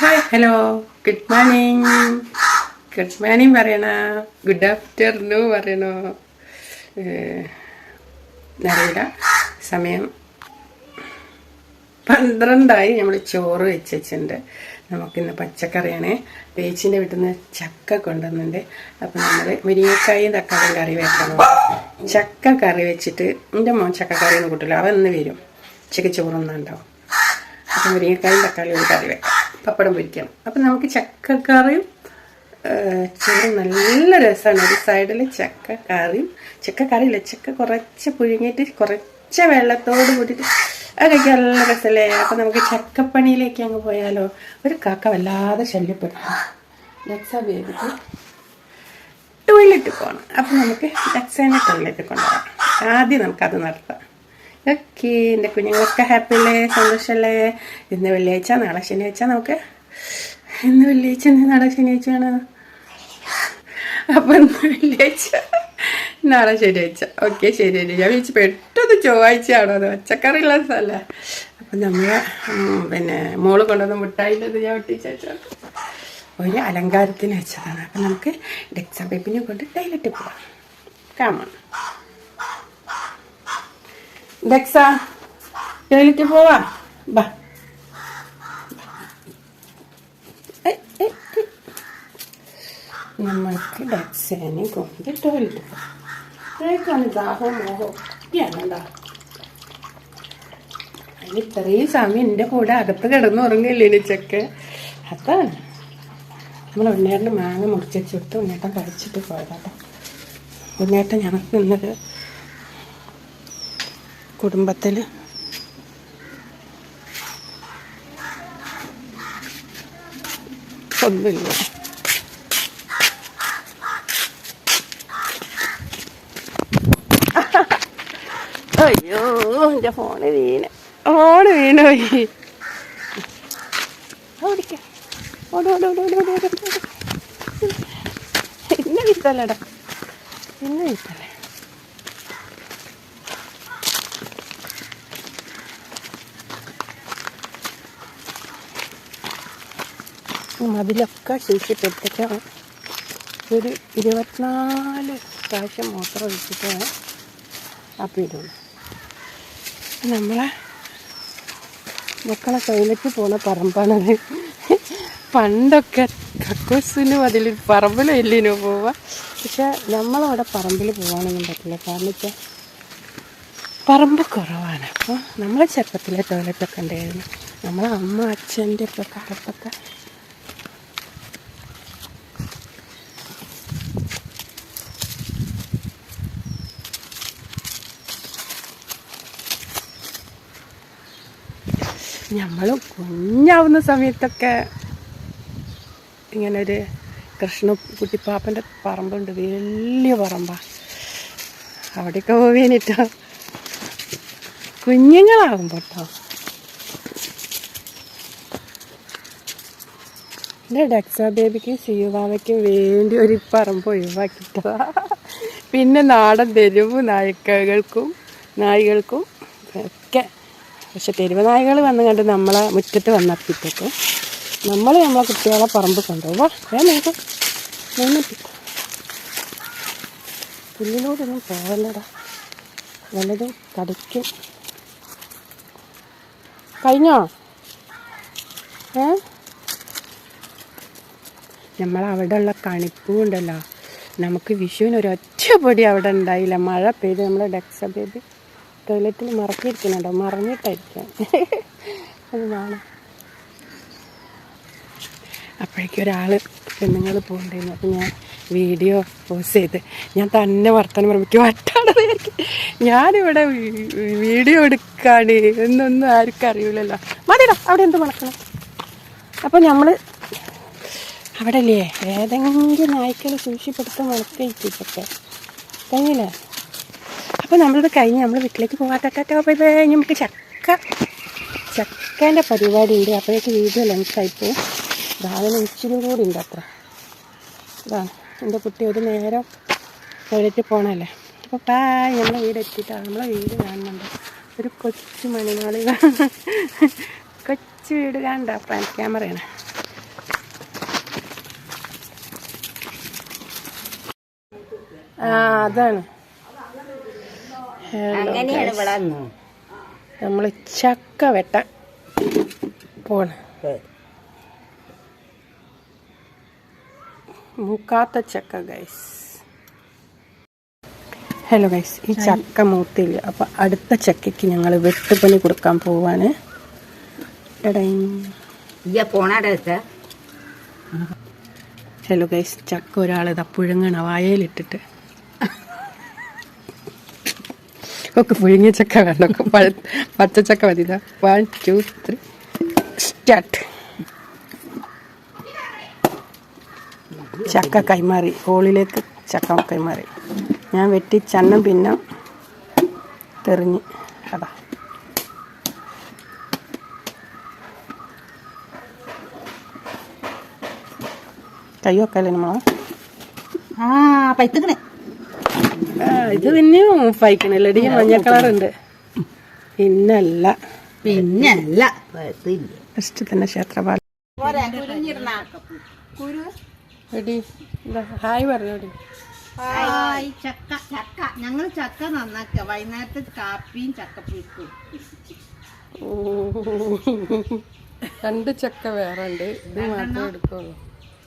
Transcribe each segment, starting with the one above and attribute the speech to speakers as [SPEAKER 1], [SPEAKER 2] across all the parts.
[SPEAKER 1] Hi hello good morning good morning പറയണ. Good afternoon പറയണോ? അറിയില്ല. സമയം പന്ത്രണ്ടായി. നമ്മൾ ചോറ് വെച്ചിട്ടുണ്ട് നമുക്കിന്ന് പച്ചക്കറിയാണ്. പേച്ചിന്റെ വീട്ടിൽ നിന്ന് ചക്ക കൊണ്ടുവന്നുണ്ട്. അപ്പം നമ്മൾ മുരിങ്ങക്കായും തക്കാളി കറി വെക്കണം. ചക്ക കറി വെച്ചിട്ട് എന്റെ മോൻ ചക്ക കറി ഒന്നും കൂട്ടില്ല അവൻ ഇന്ന് വരും. ഉച്ചയ്ക്ക് ചോറൊന്നും ഉണ്ടാവും. മുരിങ്ങക്കായും തക്കാളിയും കറി വെക്കാം. പപ്പടം പൊരിക്കണം. അപ്പം നമുക്ക് ചക്കക്കറിയും ചോറും നല്ല രസമാണ് ഒരു സൈഡിൽ ചക്ക കറിയും ചക്ക കറിയില്ല ചക്ക കുറച്ച് പുഴുങ്ങിയിട്ട് കുറച്ച് വെള്ളത്തോട് കൂട്ടിയിട്ട് അതൊക്കെ നല്ല രസമല്ലേ അപ്പം നമുക്ക് ചക്കപ്പണിയിലേക്ക് അങ്ങ് പോയാലോ? ഒരു കാക്ക വല്ലാതെ ശല്യപ്പെടുത്തും ലക്സ ബേബിക്ക് ടോയ്ലറ്റ് പോകണം അപ്പം നമുക്ക് ലക്സേനെ ടോയ്ലറ്റ് കൊണ്ടുപോകാം ആദ്യം നമുക്കത് നടത്താം ഓക്കെ എന്റെ കുഞ്ഞുങ്ങളൊക്കെ ഹാപ്പി അല്ലേ സന്തോഷമല്ലേ ഇന്ന് വെള്ളിയാഴ്ച നാളെ ശനിയാഴ്ച നമുക്ക് ഇന്ന് വെള്ളിയാഴ്ച ഇന്ന് നാളെ ശനിയാഴ്ചയാണ്. അപ്പം ഇന്ന് വെള്ളിയാഴ്ച നാളെ ശനിയാഴ്ച. ഓക്കെ ശരി ഞാൻ വിളിച്ച് പെട്ടെന്ന് ചൊവ്വാഴ്ചയാണോ അത്? പച്ചക്കറിയുള്ള സ്ഥലമല്ലേ അപ്പം നമ്മൾ പിന്നെ മോൾ കൊണ്ടുവന്ന മുട്ടായിട്ട് ഞാൻ വെട്ടിച്ചാൽ ഒരു അലങ്കാരത്തിന് വെച്ചതാണ്. അപ്പം നമുക്ക് ഡെക്സാം പേപ്പിനെ കൊണ്ട് ടൈലറ്റ് പോകാം കാമൺ ദക്ഷ ജോലിക്ക് പോവാ. ബാ. നമ്മൾക്ക് ഡക്സേനെ കൊണ്ട് ടോയ്ലറ്റ് പോകാം ദാഹവും മോഹവും. ഒക്കെയാണ് എന്താ? അതിന് ഇത്രയും സമയം എന്റെ കൂടെ അകത്ത് കിടന്ന് ഉറങ്ങില്ലേ ചെക്ക് അതാണ്. നമ്മൾ ഉണ്ണേട്ടന്റെ മാങ്ങ മുറിച്ചു വെച്ചെടുത്ത് ഉണ്ണേട്ടൻ കഴിച്ചിട്ട് പോയതാട്ടോ. ഉണ്ണേട്ടൻ ഞങ്ങൾക്ക് നിന്നത് കുടുംബത്തിൽ ഒന്നുമില്ല. അയ്യോ എന്റെ ഫോണ് വീണ്. ഫോണ് വീണ് പോയി. ഓടിക്കാം ഓടോ ഓടോ ഓടോ എന്നെ വിറ്റല്ലടാ എന്നെ വിറ്റല്ല മതിലൊക്കെ ശേഷിപ്പെടുത്തിട്ടാണ് ഒരു ഇരുപത്തിനാല് പ്രാവശ്യം മൂത്രം ഒഴിച്ചിട്ടാണ് അപ്പം ഇടുള്ളൂ നമ്മളെ മക്കളെ ടോയ്ലറ്റ് പോണ പറമ്പാണത് പണ്ടൊക്കെ കക്കൂസിന് അതിൽ പറമ്പിലും എല്ലിനും പോവാ പക്ഷെ നമ്മളവിടെ പറമ്പിൽ പോകാനൊന്നും പറ്റില്ല. കാരണം വെച്ചാൽ പറമ്പ് കുറവാണ്. അപ്പോൾ നമ്മളെ ചെറുപ്പത്തിലെ ടോയ്ലറ്റൊക്കെ ഉണ്ടായിരുന്നു. നമ്മളെ അമ്മ അച്ഛന്റെ ഒക്കെ കാലത്തൊക്കെ നമ്മൾ കുഞ്ഞാവുന്ന സമയത്തൊക്കെ ഇങ്ങനെ ഒരു കൃഷ്ണ കുട്ടിപ്പാപ്പന്റെ പറമ്പുണ്ട്. വലിയ പറമ്പാ. അവിടെയൊക്കെ പോവേനിട്ടോ. കുഞ്ഞുങ്ങളാകുമ്പോൾ കേട്ടോ എന്റെ ഡെക്സ ബേബിക്കും സിയുവാവയ്ക്കും വേണ്ടി ഒരു പറമ്പ് ഒഴിവാക്കിട്ടോ. പിന്നെ നാടൻ തെരുവ് നായ്ക്കകൾക്കും നായ്കൾക്കും പക്ഷെ തെരുവ് നായകൾ വന്ന് കണ്ട് നമ്മളെ മുറ്റത്ത് വന്നപ്പിട്ടൊക്കെ നമ്മൾ നമ്മളെ കുട്ടികളെ പറമ്പ് കൊണ്ടുപോകും. വാ വേഗം നോക്കും നിന്നിട്ട് പുല്ലിനോടൊന്നും പോകല്ലടാ വല്ലതും കടിക്കും കഴിഞ്ഞോ? ഏ? നമ്മളവിടെ ഉള്ള കണിപ്പൂ ഉണ്ടല്ലോ. നമുക്ക് വിഷുവിന് ഒരു ഒറ്റ പൊടി അവിടെ ഉണ്ടായില്ല. മഴ പെയ്ത് നമ്മൾ ഡെക്സ ബേബി ടോയ്ലറ്റിൽ മറക്കിയിരിക്കുന്നുണ്ടോ മറഞ്ഞിട്ടായിരിക്കാം അത് വേണം. അപ്പോഴേക്കും ഒരാൾ പെണ്ണുങ്ങൾ പോകണ്ടായിരുന്നു. അപ്പം ഞാൻ വീഡിയോ പോസ്റ്റ് ചെയ്ത് ഞാൻ തന്നെ വർത്തമാനം പറയുമ്പോൾ വട്ടാണ് വിചാരിക്കും. ഞാനിവിടെ വീഡിയോ എടുക്കാണ്. എന്നൊന്നും ആർക്കും അറിയില്ലല്ലോ മതിടാ അവിടെ എന്ത് മണക്കണം? അപ്പോൾ നമ്മൾ അവിടെ അല്ലേ ഏതെങ്കിലും നായ്ക്കൾ സൂക്ഷിപ്പെടുത്ത മണക്കിപ്പൊക്കെ കഴിഞ്ഞില്ലേ? അപ്പോൾ നമ്മളിത് കഴിഞ്ഞ് നമ്മൾ വീട്ടിലേക്ക് പോകാട്ടോ ബൈ ബൈ. നമുക്ക് ചക്ക ചക്കേന്റെ പരിപാടി ഉണ്ട്. അപ്പോഴേക്ക് വീഡിയോ ലെങ്സായിപ്പോവും രാവിലെ ഇച്ചിരി കൂടി ഉണ്ട് അത്ര. ഇതാണ് എന്റെ കുട്ടി ഒരു നേരം ടോയ്ലറ്റിൽ പോകണല്ലേ അപ്പോൾ ബായ് നമ്മളെ വീട് എത്തിയിട്ടാണ് നമ്മളെ വീട് കാണുന്നുണ്ട്. ഒരു കൊച്ചു മണിമാളി. കൊച്ചു വീട് കാണണ്ട ഫ്രണ്ട് ക്യാമറയാണ് ആ അതാണ്.
[SPEAKER 2] അങ്ങനെയാണ് ഇവിടെ
[SPEAKER 1] നമ്മൾ ചക്ക വെട്ട പോണ. മൂക്കാത്ത ചക്ക ഗൈസ് ഹലോ ഗൈസ് ഈ ചക്ക മൂത്തില്ല അപ്പൊ അടുത്ത ചക്കയ്ക്ക് ഞങ്ങൾ വെട്ടുപണി കൊടുക്കാൻ പോവാണ്. ഹലോ ഗൈസ് ചക്ക ഒരാൾ ഇതാ പുഴുങ്ങണ വായയിലിട്ടിട്ട് ഒക്കെ പുഴുങ്ങിയ ചക്ക വേണ്ട ഒക്കെ പഴ പച്ചച്ചക്ക മതി. വൺ ടു ത്രീ സ്റ്റാർട്ട് ചക്ക കൈമാറി. ഹോളിലേക്ക് ചക്ക കൈമാറി. ഞാൻ വെട്ടി ചണ്ണം പിന്നെ തെറിഞ്ഞ്. അതാ. കയ്യൊക്കെ നമ്മളെ
[SPEAKER 2] ആ പൈത്തക്കണേ.
[SPEAKER 1] ഇത് പിന്നെ മൂപ്പായിക്കണല്ലടി മഞ്ഞ കളറുണ്ട് പിന്നല്ല.
[SPEAKER 2] പിന്നല്ല.
[SPEAKER 1] ഇഷ്ടത്തിന്റെ ക്ഷേത്രപാല. ഹായ് പറഞ്ഞോടി
[SPEAKER 3] ഹായ്. ചക്ക ചക്ക. ഞങ്ങൾ ചക്ക നന്നാക്കുക വൈകുന്നേരത്തെ കാപ്പിയും ചക്കപ്പുഴുക്കും.
[SPEAKER 1] രണ്ട് ചക്ക വേറെ ഉണ്ട്. ഇത് മാത്രമേ എടുക്കുള്ളൂ.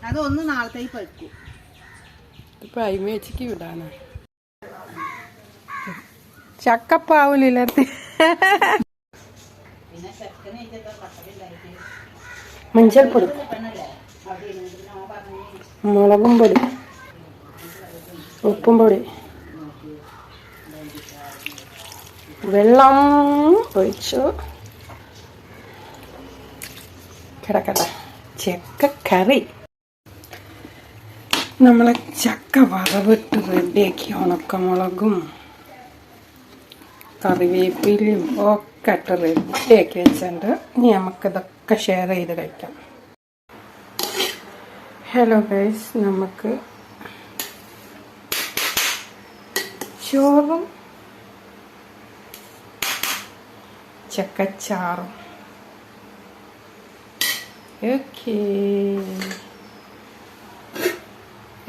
[SPEAKER 3] അത് ഒന്ന് നാളത്തേക്ക് പഴുക്കും.
[SPEAKER 1] ഇപ്പൊ അയിമേച്ചിക്ക് വിടാനാ. ചക്കപ്പാവൂലില്ലാത്ത മഞ്ചൾപ്പൊടി മുളകും പൊടി. ഉപ്പും പൊടി. വെള്ളം ഒഴിച്ചു. കിടക്കട്ടെ. കറി. നമ്മളെ ചക്ക വറവിട്ട് റെഡിയാക്കി ഉണക്കമുളകും കറിവേപ്പിലയും ഒക്കെ ഇട്ട് റെഡിയാക്കി വെച്ചിട്ടുണ്ട് ഇനി നമുക്കിതൊക്കെ ഷെയർ ചെയ്ത് കഴിക്കാം. ഹലോ ഗൈസ് നമുക്ക് ചോറും ചക്കച്ചാറും. ഓക്കേ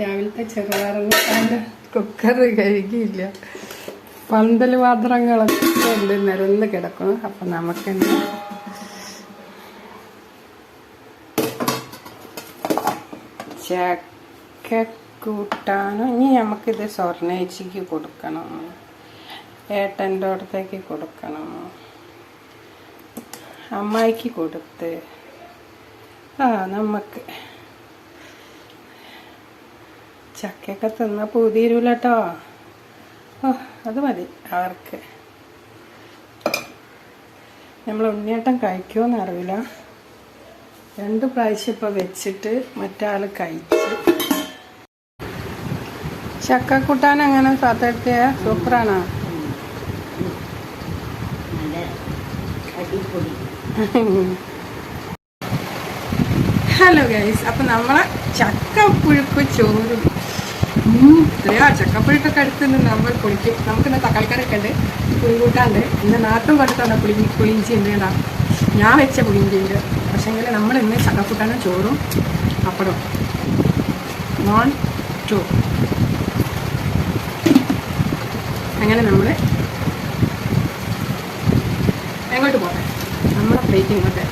[SPEAKER 1] രാവിലത്തെ ചെറുപയറിന്റെ കുക്കർ കഴുകിയില്ല. പന്തൽ പാത്രങ്ങളൊക്കെ ഉണ്ട് നിരന്ന് കിടക്കുന്നു. അപ്പം നമുക്ക് ചക്ക കൂട്ടാനും? ഇനി നമുക്കിത് സ്വർണേച്ചിക്ക് കൊടുക്കണം. ഏട്ടന്റെ അടുത്തേക്ക് കൊടുക്കണം. അമ്മായിക്ക് കൊടുത്ത്. ആ നമുക്ക് ചക്കയൊക്കെ തിന്ന പൂതിരൂല കേട്ടോ ഓ അത് മതി അവർക്ക്. നമ്മൾ ഉണ്ണിയേട്ടൻ കഴിക്കുമോന്ന് രണ്ട് പ്രാവശ്യം ഇപ്പം വെച്ചിട്ട് മറ്റാൾ കഴിച്ചു. ചക്ക കൂട്ടാൻ എങ്ങനെ സാത്തെടുത്തിയ സൂപ്പറാണോ. ഹലോ ഗൈസ് അപ്പം നമ്മളെ ചക്ക പുഴുക്ക് ചോറും ഇത്രയാ ചക്കപ്പുഴുക്കൊക്കെ അടുത്ത് നിന്ന് നമ്മൾ കുളിക്കും. നമുക്കിന്ന് തക്കാളിക്കറിയൊക്കെ ഉണ്ട്. പുളികൂട്ടാണ്ട്. ഇന്ന് നാട്ടും കടുത്താണ് പുളി പുളിഞ്ചി ഉണ്ട് ഞാൻ വെച്ച പുളിഞ്ചി ഉണ്ട്. പക്ഷേങ്കിൽ നമ്മൾ ഇന്ന് ചക്കക്കൂട്ടാനും ചോറും പപ്പടവും. നോൺ ടു അങ്ങനെ നമ്മൾ എങ്ങോട്ട് പോകട്ടെ നമ്മളെ പ്ലേറ്റ് ഇങ്ങോട്ട്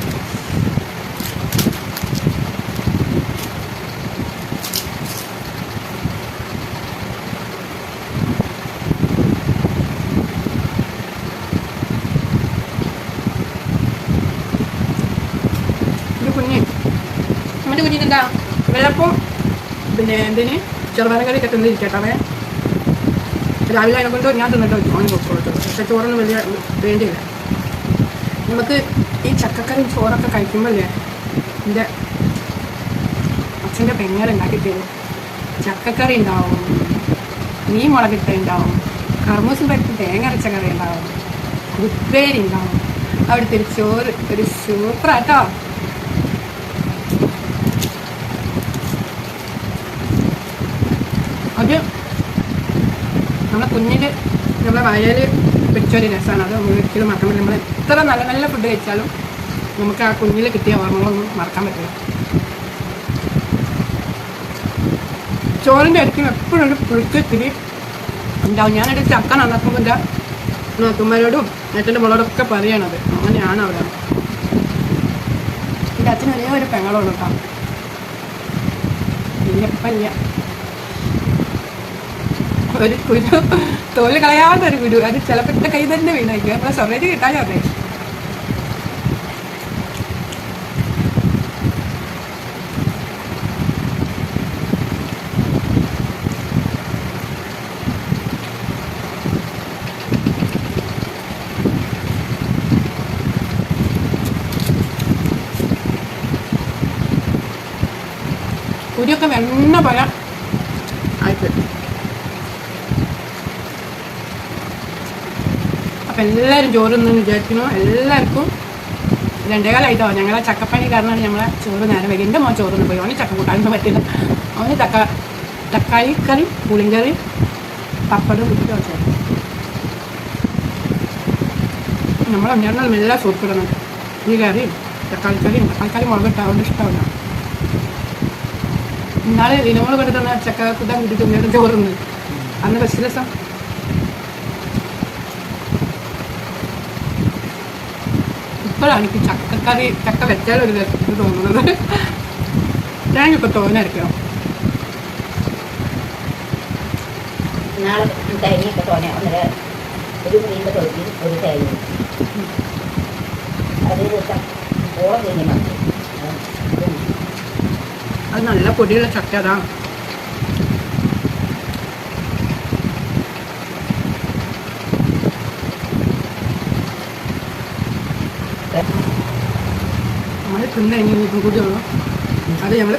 [SPEAKER 1] ഇത് കുഞ്ഞ് കുഞ്ഞിനെന്താ വെള്ളപ്പം പിന്നെ എന്തിന്? ചെറുപയർ കറി ഒക്കെ തിന്നിരിക്കട്ടെ രാവിലെ അതിനെ ഞാൻ തിന്നിട്ട് ഓന് കൊടുത്തോളൂ പക്ഷെ ചോറൊന്നും വലിയ വേണ്ടിയില്ല. നമുക്ക് ഈ ചക്കക്കറിയും ചോറൊക്കെ കഴിക്കുമ്പോഴേ എന്റെ അച്ഛന്റെ തരും ചക്കക്കറി ഉണ്ടാവും മീൻ മുളകിട്ട ഉണ്ടാവും കർമ്മസ് പറ്റി തേങ്ങ അരച്ച കറി ഉണ്ടാവും ഉപ്പേരി ഉണ്ടാവും. അവിടുത്തെ ഒരു ചോറ് ഒരു സൂപ്പറാട്ടോ അത് നമ്മളെ കുഞ്ഞിൽ നമ്മളെ വയലിൽ വെച്ചൊരു രസമാണ് അത് ഒരിക്കലും മറക്കാൻ പറ്റില്ല. നമ്മൾ എത്ര നല്ല നല്ല ഫുഡ് കഴിച്ചാലും നമുക്ക് ആ കുഞ്ഞിൽ കിട്ടിയ ഓർമ്മകളൊന്നും മറക്കാൻ പറ്റില്ല. ചോറിന്റെ അരിക്കും എപ്പോഴും ഒരു പുഴുക്കത്തിരി ഉണ്ടാവും. ഞാനൊരു ചക്ക നടക്കുമ്പോൾ എന്റെ നാത്തുമാരോടും ഏട്ടന്റെ മോളോടൊക്കെ പറയണത്. അങ്ങനെയാണ് അവിടെ. എന്റെ അച്ഛൻ ഒരേ ഒരു പെങ്ങളുള്ളൂ കേട്ടോ ഇല്ലപ്പല്ല ഒരു കുരു തോൽ കളയാത്ത ഒരു കുരു. അത് ചിലപ്പോൾ എന്റെ കൈ തന്നെ വീണായിരിക്കും. നമ്മളെ സ്വരേജ് കിട്ടാൻ അതെ കുരിയൊക്കെ വെണ്ണ പഴ ആയിട്ട്. അപ്പം എല്ലാവരും ചോറുന്നു വിചാരിക്കുന്നു. എല്ലാവർക്കും രണ്ടേകാലായിട്ടോ? ഞങ്ങളെ ചക്കപ്പണി കാരണമാണ് ഞങ്ങളെ ചോറ് നേരം വരും എന്റെ മോൻ ചോറൊന്നും പോയി. അവന് ചക്ക കൂട്ടാനൊന്നും പറ്റില്ല അവന് തക്ക തക്കാളി കറി പുളിങ്കറി പപ്പടം കുട്ടിയോ ചോറ് അഞ്ഞാറിനാൽ മെല്ലെ സൂപ്പിടണം ഈ കറിയും തക്കാളി കറിയും തക്കാളി കറി മുളകിട്ട് അതുകൊണ്ട് ഇഷ്ടമല്ല. ഇന്നാളെ ദിനമോൾ കൊടുത്തുന്ന തന്ന ചക്ക കുത്താൻ കൂട്ടിയിട്ട് തിന്നിട്ട് അന്ന് ബസ് രസം ഇപ്പോഴാണ് എനിക്ക് ചക്കക്കറി ചക്ക വെച്ചാൽ ഒരു രസം തോന്നുന്നത്. തേങ്ങയൊക്കെ തോന്നായിരിക്കണം
[SPEAKER 2] നാളെ തേങ്ങയൊക്കെ തോനെ ഒന്നര ഒരു മീന്റെ തൊഴിൽ ഒരു തേങ്ങ. അത് ദിവസം ഓളം കഴിഞ്ഞ്
[SPEAKER 1] അത് നല്ല പൊടിയുള്ള ചക്ക അതാണ് നമ്മൾ തിന്ന് കഴിഞ്ഞ് ഇതും കൂടി ഉള്ളു അത് ഞങ്ങൾ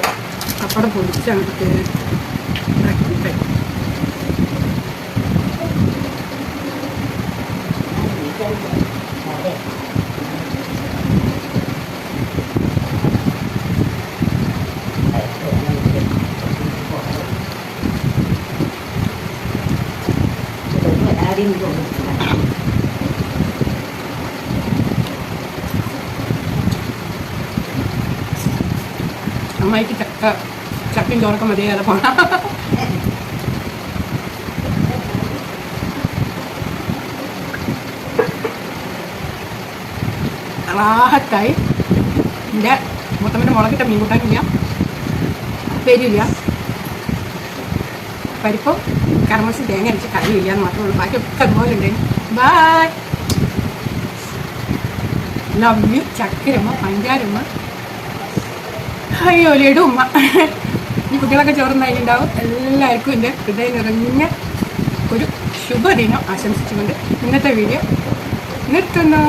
[SPEAKER 1] പപ്പടം
[SPEAKER 2] പൊടിച്ചാണ് ആദ്യം കൊണ്ടുവന്നില്ല
[SPEAKER 1] അമ്മായിക്ക് ചക്ക ചക്കയും ചോറൊക്കെ മതിയാതെ പോണം? റാഹത്തായി എന്റെ മുത്തമ്മന്റെ മുളകിട്ട മീൻ കൂട്ടാനില്ല പേരില്ല പരിപ്പും കർമ്മസും തേങ്ങ അരച്ച് കറിയില്ല എന്ന് മാത്രമേ ഉള്ളൂ. ബാക്കിയൊക്കെ അതുപോലെ ഉണ്ട്. ബായ് ലവ് യു ചക്കരമ്മ പഞ്ചാരമ്മ. അയ്യോ ലഡു ഉമ്മ. ഈ കുട്ടികളൊക്കെ ചോറുണ്ടായിട്ടുണ്ടാവും എല്ലാവർക്കും എന്റെ ഹൃദയം നിറഞ്ഞ ഒരു ശുഭദിനം ആശംസിച്ചുകൊണ്ട് ഇന്നത്തെ വീഡിയോ നിർത്തുന്നു.